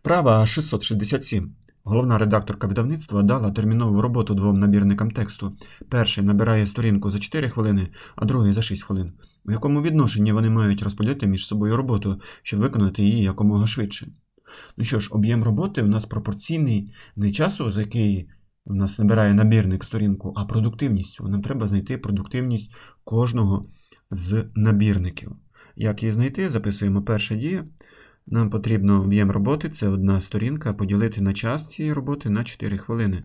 Вправа 667. Головна редакторка видавництва дала термінову роботу двом набірникам тексту. Перший набирає сторінку за 4 хвилини, а другий за 6 хвилин. У якому відношенні вони мають розподілити між собою роботу, щоб виконати її якомога швидше? Ну що ж, об'єм роботи у нас пропорційний не часу, за який у нас набирає набірник сторінку, а продуктивністю. Нам треба знайти продуктивність кожного з набірників. Як її знайти? Записуємо перша дія. Нам потрібно об'єм роботи, це одна сторінка, поділити на час цієї роботи на 4 хвилини.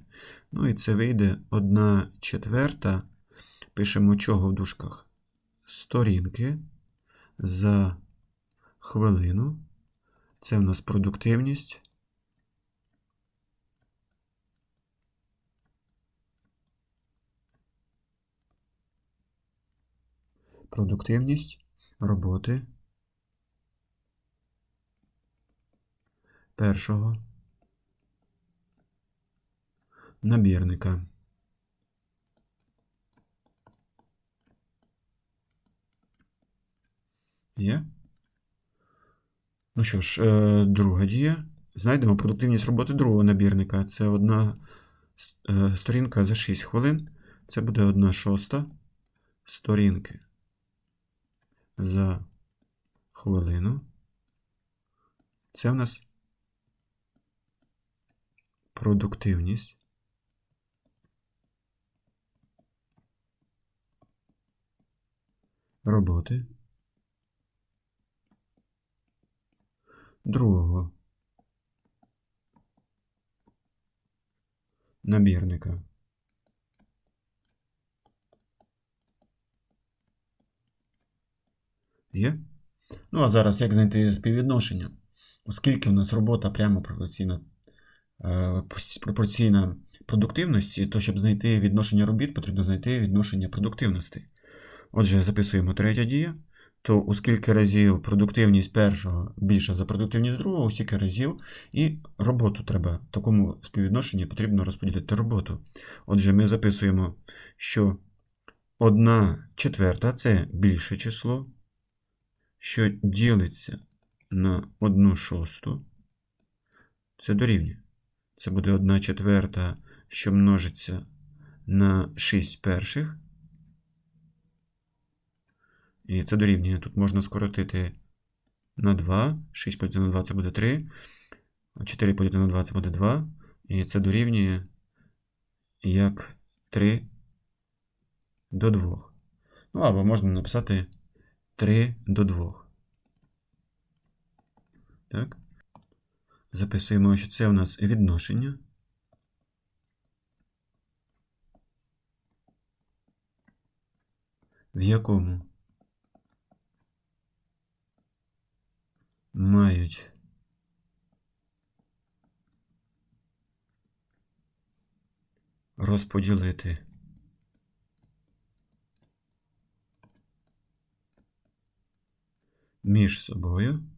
Ну і це вийде 1 четверта. Пишемо чого в дужках? Сторінки за хвилину. Це в нас продуктивність. Продуктивність роботи першого набірника. Є? Ну що ж, е, друга дія. Знайдемо продуктивність роботи другого набірника. Це одна е, сторінка за 6 хвилин. Це буде одна шоста сторінки за хвилину. Це в нас продуктивність. Роботи. Другого набірника. Є? Ну, а зараз як знайти співвідношення? Оскільки у нас робота прямо пропорційна, пропорційна продуктивності, то щоб знайти відношення робіт, потрібно знайти відношення продуктивності. Отже, записуємо третя дія. То у скільки разів продуктивність першого більша за продуктивність другого, у стільки разів і роботу треба. В такому співвідношенні потрібно розподілити роботу. Отже, ми записуємо, що одна четверта це більше число, що ділиться на одну шосту. Це дорівнює. Це буде 1 четверта, що множиться на 6 перших. І це дорівнює. Тут можна скоротити на 2. 6 поділити на 2 це буде 3. 4 поділити на 2 це буде 2. І це дорівнює як 3 до 2. Ну, або можна написати 3 до 2. Так. Записуємо, що це у нас відношення. В якому мають розподілити між собою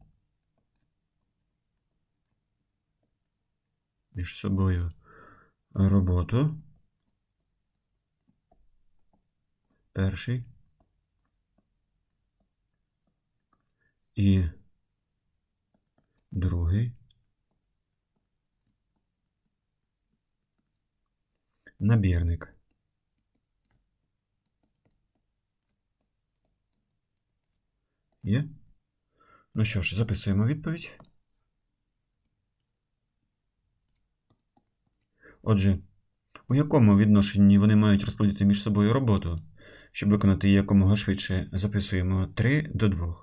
між собою роботу. Перший і другий набірник. Є? Ну що ж, записуємо відповідь. Отже, у якому відношенні вони мають розподілити між собою роботу? Щоб виконати її якомога швидше, записуємо 3 до 2.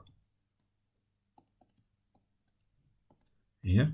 Є?